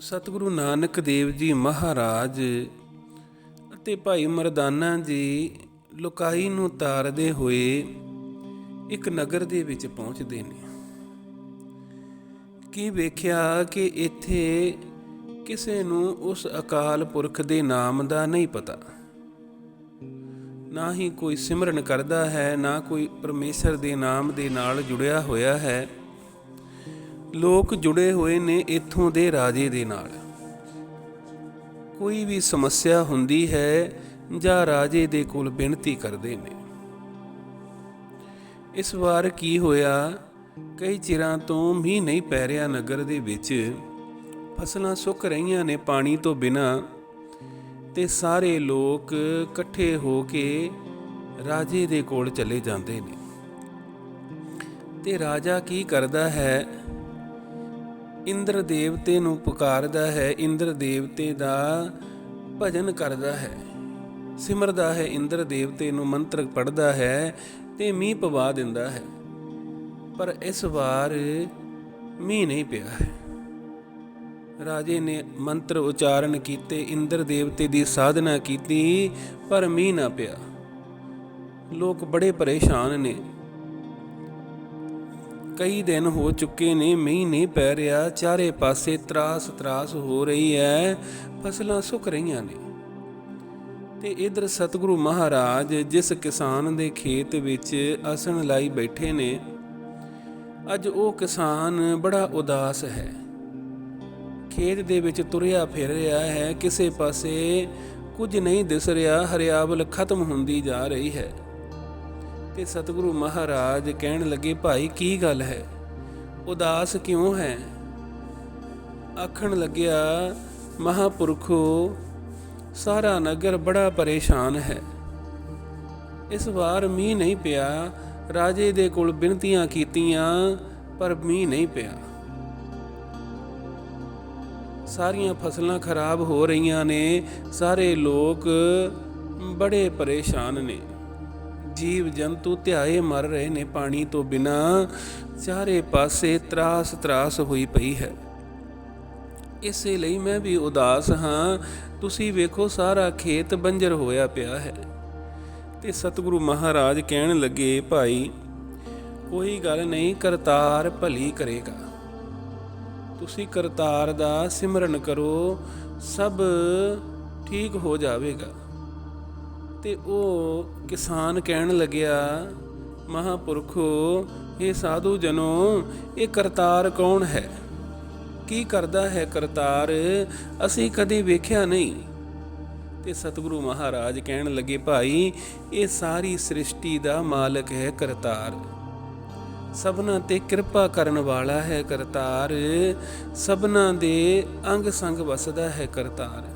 ਸਤਿਗੁਰੂ ਨਾਨਕ ਦੇਵ ਜੀ ਮਹਾਰਾਜ ਅਤੇ ਭਾਈ ਮਰਦਾਨਾ ਜੀ ਲੁਕਾਈ ਨੂੰ ਤਾਰਦੇ ਹੋਏ ਇੱਕ ਨਗਰ ਦੇ ਵਿੱਚ ਪਹੁੰਚਦੇ ਨੇ। ਕੀ ਵੇਖਿਆ ਕਿ ਇੱਥੇ ਕਿਸੇ ਨੂੰ ਉਸ ਅਕਾਲ ਪੁਰਖ ਦੇ ਨਾਮ ਦਾ ਨਹੀਂ ਪਤਾ? ਨਾ ਹੀ ਕੋਈ ਸਿਮਰਨ ਕਰਦਾ ਹੈ, ਨਾ ਕੋਈ ਪਰਮੇਸ਼ਰ ਦੇ ਨਾਮ ਦੇ ਨਾਲ ਜੁੜਿਆ ਹੋਇਆ ਹੈ। ਲੋਕ ਜੁੜੇ ਹੋਏ ਨੇ ਇੱਥੋਂ ਦੇ ਰਾਜੇ ਦੇ ਨਾਲ। ਕੋਈ ਵੀ ਸਮੱਸਿਆ ਹੁੰਦੀ ਹੈ ਜਾਂ ਰਾਜੇ ਦੇ ਕੋਲ ਬੇਨਤੀ ਕਰਦੇ ਨੇ। ਇਸ ਵਾਰ ਕੀ ਹੋਇਆ? ਕਈ ਚਿਰਾਂ ਤੋਂ ਮੀਂਹ ਨਹੀਂ ਪੈ ਰਿਹਾ ਨਗਰ ਦੇ ਵਿੱਚ। ਫਸਲਾਂ ਸੁੱਕ ਰਹੀਆਂ ਨੇ ਪਾਣੀ ਤੋਂ ਬਿਨਾ ਤੇ ਸਾਰੇ ਲੋਕ ਇਕੱਠੇ ਹੋ ਕੇ ਰਾਜੇ ਦੇ ਕੋਲ ਚਲੇ ਜਾਂਦੇ ਨੇ। ਤੇ ਰਾਜਾ ਕੀ ਕਰਦਾ ਹੈ? ਇੰਦਰ ਦੇਵਤੇ ਨੂੰ ਪੁਕਾਰਦਾ ਹੈ ਇੰਦਰ ਦੇਵਤੇ ਦਾ ਭਜਨ ਕਰਦਾ ਹੈ। ਸਿਮਰਦਾ ਹੈ ਇੰਦਰ ਦੇਵਤੇ ਨੂੰ ਮੰਤਰ ਪੜਦਾ ਹੈ ਤੇ ਮੀਂਹ ਪਵਾ ਦਿੰਦਾ ਹੈ। ਪਰ ਇਸ ਵਾਰ ਮੀਂਹ ਨਹੀਂ ਪਿਆ ਹੈ। ਰਾਜੇ ਨੇ ਮੰਤਰ ਉਚਾਰਨ ਕੀਤੇ ਇੰਦਰ ਦੇਵਤੇ ਦੀ ਸਾਧਨਾ ਕੀਤੀ, ਪਰ ਮੀਂਹ ਨਾ ਪਿਆ। ਲੋਕ ਬੜੇ ਪਰੇਸ਼ਾਨ ਨੇ। ਕਈ ਦਿਨ ਹੋ ਚੁੱਕੇ ਨੇ, ਮੀਂਹ ਨਹੀਂ ਪੈ ਰਿਹਾ, ਚਾਰੇ ਪਾਸੇ ਤਰਾਸ ਤਰਾਸ ਹੋ ਰਹੀ ਹੈ, ਫਸਲਾਂ ਸੁੱਕ ਰਹੀਆਂ ਨੇ। ਤੇ ਇਧਰ ਸਤਿਗੁਰੂ ਮਹਾਰਾਜ ਜਿਸ ਕਿਸਾਨ ਦੇ ਖੇਤ ਵਿੱਚ ਆਸਣ ਲਾਈ ਬੈਠੇ ਨੇ, ਅੱਜ ਉਹ ਕਿਸਾਨ ਬੜਾ ਉਦਾਸ ਹੈ। ਖੇਤ ਦੇ ਵਿੱਚ ਤੁਰਿਆ ਫਿਰ ਰਿਹਾ ਹੈ, ਕਿਸੇ ਪਾਸੇ ਕੁਝ ਨਹੀਂ ਦਿਸ ਰਿਹਾ, ਹਰਿਆਵਲ ਖਤਮ ਹੁੰਦੀ ਜਾ ਰਹੀ ਹੈ। ਤੇ ਸਤਿਗੁਰੂ ਮਹਾਰਾਜ ਕਹਿਣ ਲੱਗੇ, ਭਾਈ, ਕੀ ਗੱਲ ਹੈ? ਉਦਾਸ ਕਿਉਂ ਹੈ? ਆਖਣ ਲੱਗਿਆ, ਮਹਾਪੁਰਖੋ, ਸਾਰਾ ਨਗਰ ਬੜਾ ਪਰੇਸ਼ਾਨ ਹੈ। ਇਸ ਵਾਰ ਮੀਂਹ ਨਹੀਂ ਪਿਆ, ਰਾਜੇ ਦੇ ਕੋਲ ਬਿਨਤੀਆਂ ਕੀਤੀਆਂ, ਪਰ ਮੀਂਹ ਨਹੀਂ ਪਿਆ। ਸਾਰੀਆਂ ਫਸਲਾਂ ਖਰਾਬ ਹੋ ਰਹੀਆਂ ਨੇ, ਸਾਰੇ ਲੋਕ ਬੜੇ ਪਰੇਸ਼ਾਨ ਨੇ। ਜੀਵ ਜੰਤੂ ਧਿਆਏ ਮਰ ਰਹੇ ਨੇ ਪਾਣੀ ਤੋਂ ਬਿਨਾ, ਚਾਰੇ ਪਾਸੇ ਤਰਾਸ ਤਰਾਸ ਹੋਈ ਪਈ ਹੈ। ਇਸੇ ਲਈ ਮੈਂ ਵੀ ਉਦਾਸ ਹਾਂ, ਤੁਸੀਂ ਵੇਖੋ ਸਾਰਾ ਖੇਤ ਬੰਜਰ ਹੋਇਆ ਪਿਆ ਹੈ। ਤੇ ਸਤਿਗੁਰੂ ਮਹਾਰਾਜ ਕਹਿਣ ਲੱਗੇ, ਭਾਈ, ਕੋਈ ਗੱਲ ਨਹੀਂ, ਕਰਤਾਰ ਭਲੀ ਕਰੇਗਾ। ਤੁਸੀਂ ਕਰਤਾਰ ਦਾ ਸਿਮਰਨ ਕਰੋ, ਸਭ ਠੀਕ ਹੋ ਜਾਵੇਗਾ। ਤੇ ਉਹ ਕਿਸਾਨ ਕਹਿਣ ਲੱਗਿਆ, ਮਹਾਪੁਰਖੋ ਇਹ ਸਾਧੂ ਜਨੋ, ਇਹ ਕਰਤਾਰ ਕੌਣ ਹੈ? ਕੀ ਕਰਦਾ ਹੈ ਕਰਤਾਰ? ਅਸੀਂ ਕਦੇ ਵੇਖਿਆ ਨਹੀਂ। ਤੇ ਸਤਿਗੁਰੂ ਮਹਾਰਾਜ ਕਹਿਣ ਲੱਗੇ, ਭਾਈ, ਇਹ ਸਾਰੀ ਸ੍ਰਿਸ਼ਟੀ ਦਾ ਮਾਲਕ ਹੈ ਕਰਤਾਰ। ਸਭਨਾ ਤੇ ਕਿਰਪਾ ਕਰਨ ਵਾਲਾ ਹੈ ਕਰਤਾਰ। ਸਭਨਾ ਦੇ ਅੰਗ ਸੰਗ ਵਸਦਾ ਹੈ ਕਰਤਾਰ।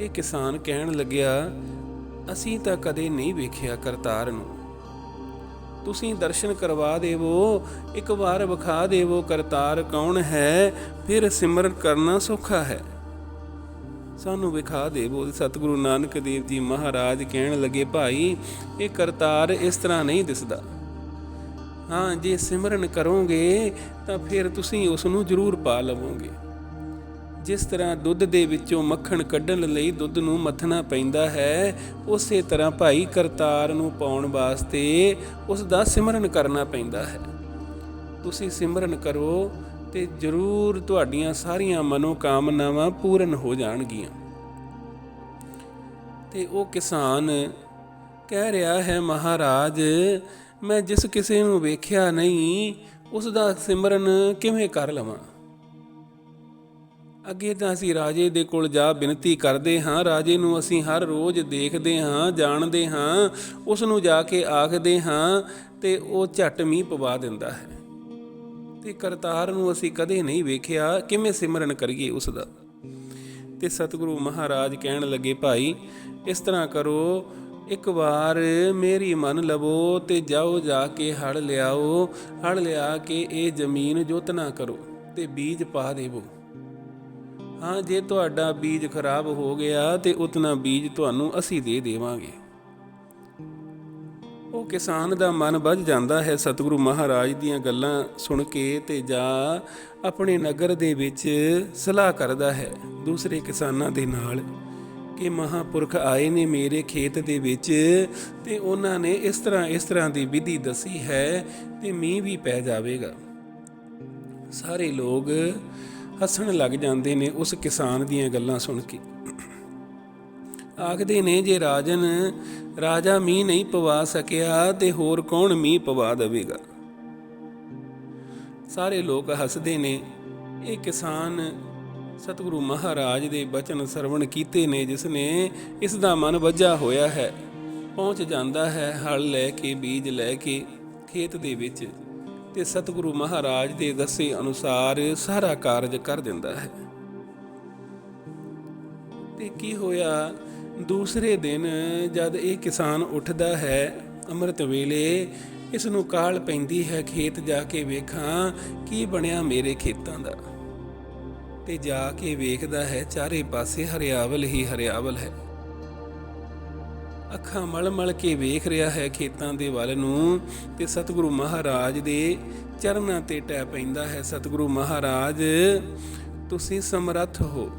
ਇਹ ਕਿਸਾਨ ਕਹਿਣ ਲੱਗਿਆ, ਅਸੀਂ ਤਾਂ ਕਦੇ ਨਹੀਂ ਵੇਖਿਆ ਕਰਤਾਰ ਨੂੰ। ਤੁਸੀਂ ਦਰਸ਼ਨ ਕਰਵਾ ਦੇਵੋ, ਇੱਕ ਵਾਰ ਵਿਖਾ ਦੇਵੋ ਕਰਤਾਰ ਕੌਣ ਹੈ, ਫਿਰ ਸਿਮਰਨ ਕਰਨਾ ਸੌਖਾ ਹੈ। ਸਾਨੂੰ ਵਿਖਾ ਦੇਵੋ। ਸਤਿਗੁਰੂ ਨਾਨਕ ਦੇਵ ਜੀ ਮਹਾਰਾਜ ਕਹਿਣ ਲੱਗੇ, ਭਾਈ, ਇਹ ਕਰਤਾਰ ਇਸ ਤਰ੍ਹਾਂ ਨਹੀਂ ਦਿਸਦਾ। ਹਾਂ, ਜੇ ਸਿਮਰਨ ਕਰੋਗੇ, ਤਾਂ ਫਿਰ ਤੁਸੀਂ ਉਸ ਨੂੰ ਜ਼ਰੂਰ ਪਾ ਲਵੋਗੇ। ਜਿਸ ਤਰ੍ਹਾਂ ਦੁੱਧ ਦੇ ਵਿੱਚੋਂ ਮੱਖਣ ਕੱਢਣ ਲਈ ਦੁੱਧ ਨੂੰ ਮੱਥਣਾ ਪੈਂਦਾ ਹੈ, ਉਸੇ ਤਰ੍ਹਾਂ ਭਾਈ ਕਰਤਾਰ ਨੂੰ ਪਾਉਣ ਵਾਸਤੇ ਉਸ ਦਾ ਸਿਮਰਨ ਕਰਨਾ ਪੈਂਦਾ ਹੈ। ਤੁਸੀਂ ਸਿਮਰਨ ਕਰੋ ਤੇ ਜ਼ਰੂਰ ਤੁਹਾਡੀਆਂ ਸਾਰੀਆਂ ਮਨੋ ਕਾਮਨਾਵਾਂ ਪੂਰਨ ਹੋ ਜਾਣਗੀਆਂ। ਤੇ ਉਹ ਕਿਸਾਨ ਕਹਿ ਰਿਹਾ ਹੈ, ਮਹਾਰਾਜ, ਮੈਂ ਜਿਸ ਕਿਸੇ ਨੂੰ ਵੇਖਿਆ ਨਹੀਂ, ਉਸ ਦਾ ਸਿਮਰਨ ਕਿਵੇਂ ਕਰ ਲਵਾਂ? ਅੱਗੇ ਤਾਂ ਅਸੀਂ ਰਾਜੇ ਦੇ ਕੋਲ ਜਾ ਬੇਨਤੀ ਕਰਦੇ ਹਾਂ। ਰਾਜੇ ਨੂੰ ਅਸੀਂ ਹਰ ਰੋਜ਼ ਦੇਖਦੇ ਹਾਂ, ਜਾਣਦੇ ਹਾਂ ਉਸ ਨੂੰ ਜਾ ਕੇ ਆਖਦੇ ਹਾਂ ਤੇ ਉਹ ਝਟ ਮੀਂਹ ਪਵਾ ਦਿੰਦਾ ਹੈ। ਤੇ ਕਰਤਾਰ ਨੂੰ ਅਸੀਂ ਕਦੇ ਨਹੀਂ ਵੇਖਿਆ, ਕਿਵੇਂ ਸਿਮਰਨ ਕਰੀਏ ਉਸ ਦਾ ਤੇ ਸਤਿਗੁਰੂ ਮਹਾਰਾਜ ਕਹਿਣ ਲੱਗੇ, ਭਾਈ, ਇਸ ਤਰ੍ਹਾਂ ਕਰੋ, ਇੱਕ ਵਾਰ ਮੇਰੀ ਮਨ ਲਵੋ ਤੇ ਜਾਓ ਜਾ ਕੇ ਹੜ ਲਿਆਓ ਹੜ ਲਿਆ ਕੇ ਇਹ ਜ਼ਮੀਨ ਜੋਤਨਾ ਕਰੋ ਤੇ ਬੀਜ ਪਾ ਦੇਵੋ। ਹਾਂ, ਜੇ ਤੁਹਾਡਾ ਬੀਜ ਖਰਾਬ ਹੋ ਗਿਆ ਤੇ ਉਤਨਾ ਬੀਜ ਤੁਹਾਨੂੰ ਅਸੀਂ ਦੇ ਦੇਵਾਂਗੇ। ਉਹ ਕਿਸਾਨ ਦਾ ਮਨ ਵੱਜ ਜਾਂਦਾ ਹੈ ਸਤਿਗੁਰੂ ਮਹਾਰਾਜ ਦੀਆਂ ਗੱਲਾਂ ਸੁਣ ਕੇ ਤੇ ਜਾਂ ਆਪਣੇ ਨਗਰ ਦੇ ਵਿੱਚ ਸਲਾਹ ਕਰਦਾ ਹੈ ਦੂਸਰੇ ਕਿਸਾਨਾਂ ਦੇ ਨਾਲ ਕਿ ਮਹਾਪੁਰਖ ਆਏ ਨੇ ਮੇਰੇ ਖੇਤ ਦੇ ਵਿੱਚ ਤੇ ਉਹਨਾਂ ਨੇ ਇਸ ਤਰ੍ਹਾਂ ਇਸ ਤਰ੍ਹਾਂ ਦੀ ਵਿਧੀ ਦੱਸੀ ਹੈ ਤੇ ਮੀਂਹ ਵੀ ਪੈ ਜਾਵੇਗਾ। ਸਾਰੇ ਲੋਕ ਹੱਸਣ ਲੱਗ ਜਾਂਦੇ ਨੇ ਉਸ ਕਿਸਾਨ ਦੀਆਂ ਗੱਲਾਂ ਸੁਣ ਕੇ। ਆਖਦੇ ਨੇ, ਜੇ ਰਾਜਨ ਰਾਜਾ ਮੀਂਹ ਨਹੀਂ ਪਵਾ ਸਕਿਆ, ਤੇ ਹੋਰ ਕੌਣ ਮੀਂਹ ਪਵਾ ਦੇਵੇਗਾ? ਸਾਰੇ ਲੋਕ ਹੱਸਦੇ ਨੇ। ਇਹ ਕਿਸਾਨ ਸਤਿਗੁਰੂ ਮਹਾਰਾਜ ਦੇ ਬਚਨ ਸਰਵਣ ਕੀਤੇ ਨੇ, ਜਿਸ ਨੇ ਇਸ ਦਾ ਮਨ ਵੱਜਾ ਹੋਇਆ ਹੈ। ਪਹੁੰਚ ਜਾਂਦਾ ਹੈ ਹਲ ਲੈ ਕੇ, ਬੀਜ ਲੈ ਕੇ ਖੇਤ ਦੇ ਵਿੱਚ। ਤੇ ਸਤਿਗੁਰੂ ਮਹਾਰਾਜ ਦੇ ਦੱਸੇ ਅਨੁਸਾਰ ਸਾਰਾ ਕਾਰਜ ਕਰ ਦਿੰਦਾ ਹੈ। ਤੇ ਕੀ ਹੋਇਆ? ਦੂਸਰੇ ਦਿਨ ਜਦ ਇਹ ਕਿਸਾਨ ਉੱਠਦਾ ਹੈ, ਅੰਮ੍ਰਿਤ ਵੇਲੇ ਇਸ ਨੂੰ ਕਾਲ ਪੈਂਦੀ ਹੈ ਖੇਤ ਜਾ ਕੇ ਵੇਖਾਂ ਕੀ ਬਣਿਆ ਮੇਰੇ ਖੇਤਾਂ ਦਾ। ਤੇ ਜਾ ਕੇ ਵੇਖਦਾ ਹੈ, ਚਾਰੇ ਪਾਸੇ ਹਰਿਆਵਲ ਹੀ ਹਰਿਆਵਲ ਹੈ। ਅੱਖਾਂ ਮਲ ਮਲ ਕੇ ਵੇਖ ਰਿਹਾ ਹੈ ਖੇਤਾਂ ਦੇ ਵੱਲ ਨੂੰ ਤੇ ਸਤਿਗੁਰੂ ਮਹਾਰਾਜ ਦੇ ਚਰਨਾਂ ਤੇ ਟੈ ਪੈਂਦਾ ਹੈ। ਸਤਿਗੁਰੂ ਮਹਾਰਾਜ, ਤੁਸੀਂ ਸਮਰੱਥ ਹੋ।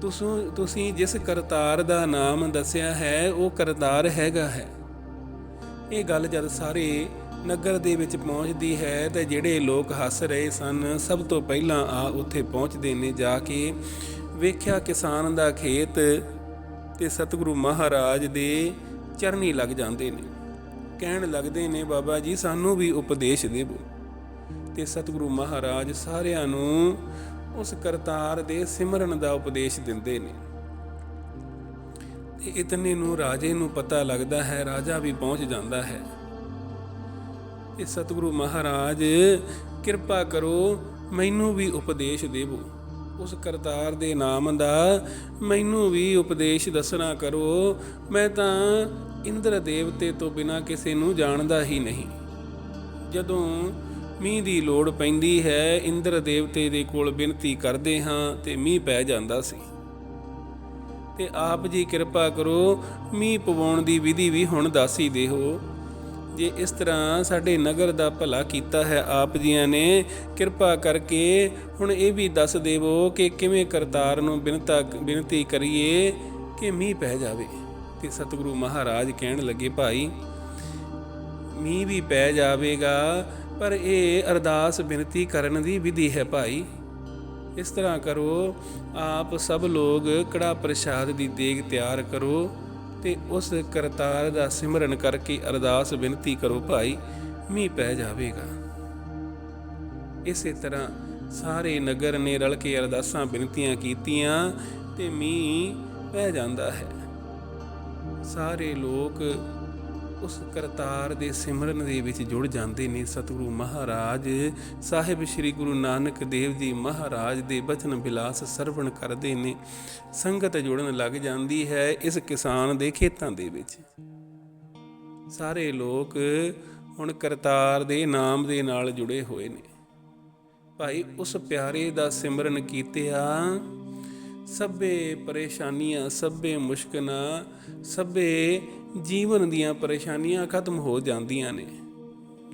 ਤੁਸੀਂ ਤੁਸੀਂ ਜਿਸ ਕਰਤਾਰ ਦਾ ਨਾਮ ਦੱਸਿਆ ਹੈ, ਉਹ ਕਰਤਾਰ ਹੈਗਾ ਹੈ। ਇਹ ਗੱਲ ਜਦ ਸਾਰੇ ਨਗਰ ਦੇ ਵਿੱਚ ਪਹੁੰਚਦੀ ਹੈ, ਤੇ ਜਿਹੜੇ ਲੋਕ ਹੱਸ ਰਹੇ ਸਨ, ਸਭ ਤੋਂ ਪਹਿਲਾਂ ਆ ਉੱਥੇ ਪਹੁੰਚਦੇ ਨੇ, ਜਾ ਕੇ ਵੇਖਿਆ ਕਿਸਾਨ ਦਾ ਖੇਤ ਤੇ ਸਤਿਗੁਰੂ ਮਹਾਰਾਜ ਦੇ ਚਰਨੀ ਲੱਗ ਜਾਂਦੇ ਨੇ। ਕਹਿਣ ਲੱਗਦੇ ਨੇ, ਬਾਬਾ ਜੀ, ਸਾਨੂੰ ਵੀ ਉਪਦੇਸ਼ ਦੇਵੋ। ਤੇ ਸਤਿਗੁਰੂ ਮਹਾਰਾਜ ਸਾਰਿਆਂ ਨੂੰ ਉਸ ਕਰਤਾਰ ਦੇ ਸਿਮਰਨ ਦਾ ਉਪਦੇਸ਼ ਦਿੰਦੇ ਨੇ। ਤੇ ਇਤਨੇ ਨੂੰ ਰਾਜੇ ਨੂੰ ਪਤਾ ਲੱਗਦਾ ਹੈ, ਰਾਜਾ ਵੀ ਪਹੁੰਚ ਜਾਂਦਾ ਹੈ। ਇਹ ਸਤਿਗੁਰੂ ਮਹਾਰਾਜ, ਕਿਰਪਾ ਕਰੋ, ਮੈਨੂੰ ਵੀ ਉਪਦੇਸ਼ ਦੇਵੋ। ਉਸ ਕਰਤਾਰ ਦੇ ਨਾਮ ਦਾ ਮੈਨੂੰ ਵੀ ਉਪਦੇਸ਼ ਦੱਸਣਾ ਕਰੋ। ਮੈਂ ਤਾਂ ਇੰਦਰ ਦੇਵਤੇ ਤੋਂ ਬਿਨਾ ਕਿਸੇ ਨੂੰ ਜਾਣਦਾ ਹੀ ਨਹੀਂ। ਜਦੋਂ ਮੀਂਹ ਦੀ ਲੋੜ ਪੈਂਦੀ ਹੈ, ਇੰਦਰ ਦੇਵਤੇ ਦੇ ਕੋਲ ਬੇਨਤੀ ਕਰਦੇ ਹਾਂ ਤੇ ਮੀਂਹ ਪੈ ਜਾਂਦਾ ਸੀ। ਤੇ ਆਪ ਜੀ ਕਿਰਪਾ ਕਰੋ, ਮੀਂਹ ਪਵਾਉਣ ਦੀ ਵਿਧੀ ਵੀ ਹੁਣ ਦੱਸ ਹੀ ਦਿਓ। ਜੇ ਇਸ ਤਰ੍ਹਾਂ ਸਾਡੇ ਨਗਰ ਦਾ ਭਲਾ ਕੀਤਾ ਹੈ ਆਪ ਜੀਆਂ ਨੇ, ਕਿਰਪਾ ਕਰਕੇ ਹੁਣ ਇਹ ਵੀ ਦੱਸ ਦੇਵੋ ਕਿ ਕਿਵੇਂ ਕਰਤਾਰ ਨੂੰ ਬਿਨਤਾ, ਬੇਨਤੀ ਕਰੀਏ ਕਿ ਮੀਂਹ ਪੈ ਜਾਵੇ। ਤੇ ਸਤਿਗੁਰੂ ਮਹਾਰਾਜ ਕਹਿਣ ਲੱਗੇ, ਭਾਈ, ਮੀਂਹ ਵੀ ਪੈ ਜਾਵੇਗਾ, ਪਰ ਇਹ ਅਰਦਾਸ ਬੇਨਤੀ ਕਰਨ ਦੀ ਵਿਧੀ ਹੈ ਭਾਈ। ਇਸ ਤਰ੍ਹਾਂ ਕਰੋ, ਆਪ ਸਭ ਲੋਕ ਕੜਾ ਪ੍ਰਸ਼ਾਦ ਦੀ ਦੇਗ ਤਿਆਰ ਕਰੋ ਤੇ ਉਸ ਕਰਤਾਰ ਦਾ ਸਿਮਰਨ ਕਰਕੇ ਅਰਦਾਸ ਬੇਨਤੀ ਕਰੋ ਭਾਈ, ਮੀਂਹ ਪੈ ਜਾਵੇਗਾ। ਇਸੇ ਤਰ੍ਹਾਂ ਸਾਰੇ ਨਗਰ ਨੇ ਰਲ ਕੇ ਅਰਦਾਸਾਂ ਬੇਨਤੀਆਂ ਕੀਤੀਆਂ ਤੇ ਮੀਂਹ ਪੈ ਜਾਂਦਾ ਹੈ। ਸਾਰੇ ਲੋਕ ਉਸ ਕਰਤਾਰ ਦੇ ਸਿਮਰਨ ਦੇ ਵਿੱਚ ਜੁੜ ਜਾਂਦੇ ਨੇ ਸਤਿਗੁਰੂ ਮਹਾਰਾਜ। ਸਾਹਿਬ ਸ੍ਰੀ ਗੁਰੂ ਨਾਨਕ ਦੇਵ ਜੀ ਮਹਾਰਾਜ ਦੇ ਬਚਨ ਬਿਲਾਸ ਸਰਵਣ ਕਰਦੇ ਨੇ। ਸੰਗਤ ਜੁੜਨ ਲੱਗ ਜਾਂਦੀ ਹੈ ਇਸ ਕਿਸਾਨ ਦੇ ਖੇਤਾਂ ਦੇ ਵਿੱਚ। ਸਾਰੇ ਲੋਕ ਹੁਣ ਕਰਤਾਰ ਦੇ ਨਾਮ ਦੇ ਨਾਲ ਜੁੜੇ ਹੋਏ ਨੇ। ਭਾਈ ਉਸ ਪਿਆਰੇ ਦਾ ਸਿਮਰਨ ਕੀਤਿਆ। ਸਭੇ ਪਰੇਸ਼ਾਨੀਆਂ, ਸਭੇ ਮੁਸ਼ਕਲਾਂ, ਸਭੇ ਜੀਵਨ ਦੀਆਂ ਪਰੇਸ਼ਾਨੀਆਂ ਖਤਮ ਹੋ ਜਾਂਦੀਆਂ ਨੇ।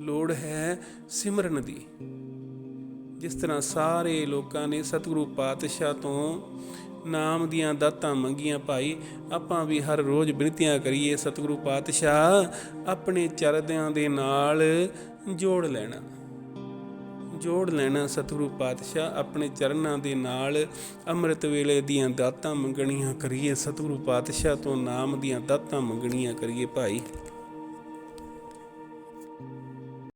ਲੋੜ ਹੈ ਸਿਮਰਨ ਦੀ। ਜਿਸ ਤਰ੍ਹਾਂ ਸਾਰੇ ਲੋਕਾਂ ਨੇ ਸਤਿਗੁਰੂ ਪਾਤਸ਼ਾਹ ਤੋਂ ਨਾਮ ਦੀਆਂ ਦਾਤਾਂ ਮੰਗੀਆਂ, ਭਾਈ, ਆਪਾਂ ਵੀ ਹਰ ਰੋਜ਼ ਬੇਨਤੀਆਂ ਕਰੀਏ ਸਤਿਗੁਰੂ ਪਾਤਸ਼ਾਹ, ਆਪਣੇ ਚਰਦਿਆਂ ਦੇ ਨਾਲ ਜੋੜ ਲੈਣਾ। ਜੋੜ ਲੈਣਾ ਸਤਿਗੁਰੂ ਪਾਤਸ਼ਾਹ, ਆਪਣੇ ਚਰਨਾਂ ਦੇ ਨਾਲ ਅੰਮ੍ਰਿਤ ਵੇਲੇ ਦੀਆਂ ਦਾਤਾਂ ਮੰਗਣੀਆਂ ਕਰੀਏ। ਸਤਿਗੁਰੂ ਪਾਤਸ਼ਾਹ ਤੋਂ ਨਾਮ ਦੀਆਂ ਦਾਤਾਂ ਮੰਗਣੀਆਂ ਕਰੀਏ ਭਾਈ।